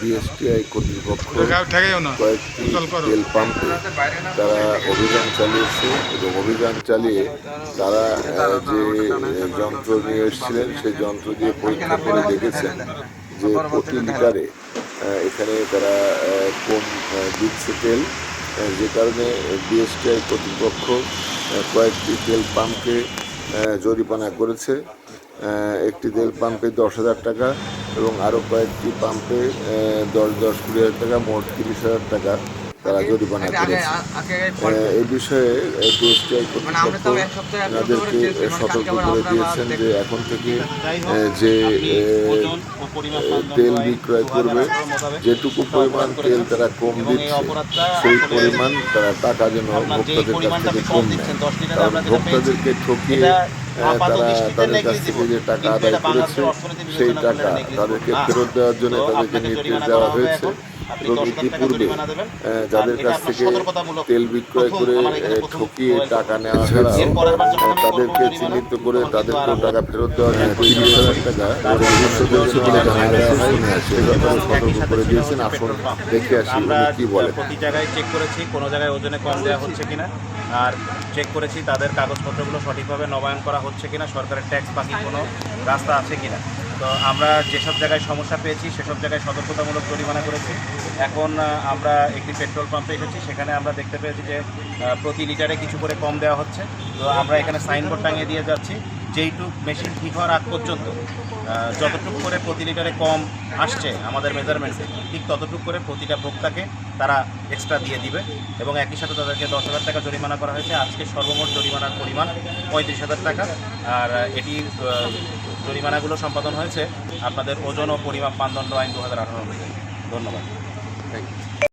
BSTI কর্তৃপক্ষ কয়েকটি তেল পাম্পে তারা অভিযান চালিয়েছে এবং অভিযান চালিয়ে তারা যে যন্ত্র নিয়ে এসেছিলেন সেই যন্ত্র দিয়ে পরীক্ষা করে দেখেছেন যে প্রতি লিটারে এখানে তারা কম দিচ্ছে তেল। যে কারণে বিএসটিআই কর্তৃপক্ষ কয়েকটি তেল পাম্পকে জরিমানা করেছে। একটি তেল পাম্পে দশ হাজার টাকা এবং আরও কয়েকটি পাম্পে দশ দশ কুড়ি হাজার টাকা মোট তিরিশ হাজার টাকা তারা জরিমানা করেছে এই বিষয়ে বিএসটিআই মানে আমরা তো এক সপ্তাহে এক সপ্তাহ করে তাদেরকে মানে সতর্ক করে দিয়েছেন যে এখন থেকে যে তেল বিক্রয় 2018 করবে যেটুকু পরিমাণ তেল তারা কম দিচ্ছে সেই পরিমাণ তারা টাকা যেন ভোক্তাদের কাছ থেকে কম কম নেয়। দিচ্ছেন, 10 লিটারে কারণ ভোক্তাদেরকে ঠকিয়ে তারা তাদের কাছ থেকে যে টাকা আদায় করেছে সেই টাকা তাদেরকে। ফেরত দেওয়ার জন্য তাদেরকে নির্দেশ দেওয়া হয়েছে। এবং 10 লাখ টাকা ইতিপূর্বে যাদের কাছ থেকে তেল বিক্রয় করে ঠকিয়ে টাকা নেওয়া তাদেরকে চিহ্নিত করে তাদেরকে টাকা ফেরত দেওয়ার তিরিশ হাজার টাকা সতর্ক করে দিয়েছেন আসুন দেখে আসি কি বলেন প্রতি জায়গায় চেক করেছি কোনো জায়গায় ওজনে কম দেওয়া হচ্ছে কিনা। আর চেক করেছি তাদের কাগজপত্রগুলো সঠিকভাবে নবায়ন করা হচ্ছে কিনা সরকারের ট্যাক্স বাকি কোনো রাস্তা আছে কিনা। তো আমরা যেসব জায়গায় সমস্যা পেয়েছি সেসব জায়গায় সতর্কতামূলক জরিমানা করেছি। এখন আমরা একটি পেট্রোল পাম্পে এসেছি সেখানে আমরা দেখতে পেয়েছি যে প্রতি লিটারে কিছু করে কম দেওয়া হচ্ছে। তো আমরা এখানে সাইনবোর্ড টাঙিয়ে দিয়ে যাচ্ছি। যেইটুক মেশিন ঠিক হওয়ার আগ পর্যন্ত যতটুকু করে প্রতি লিটারে কম আসছে আমাদের মেজারমেন্টে ঠিক ততটুকু করে প্রতিটা ভোক্তাকে তারা এক্সট্রা দিয়ে দিবে এবং একই সাথে তাদেরকে দশ হাজার টাকা জরিমানা করা হয়েছে। আজকে সর্বমোট জরিমানার পরিমাণ পঁয়ত্রিশ হাজার টাকা। আর এটি জরিমানাগুলো সম্পাদন হয়েছে আপনাদের ওজন ও পরিমাপ মানদণ্ড আইন দু হাজার আঠারো অনুযায়ী। ধন্যবাদ। Thank you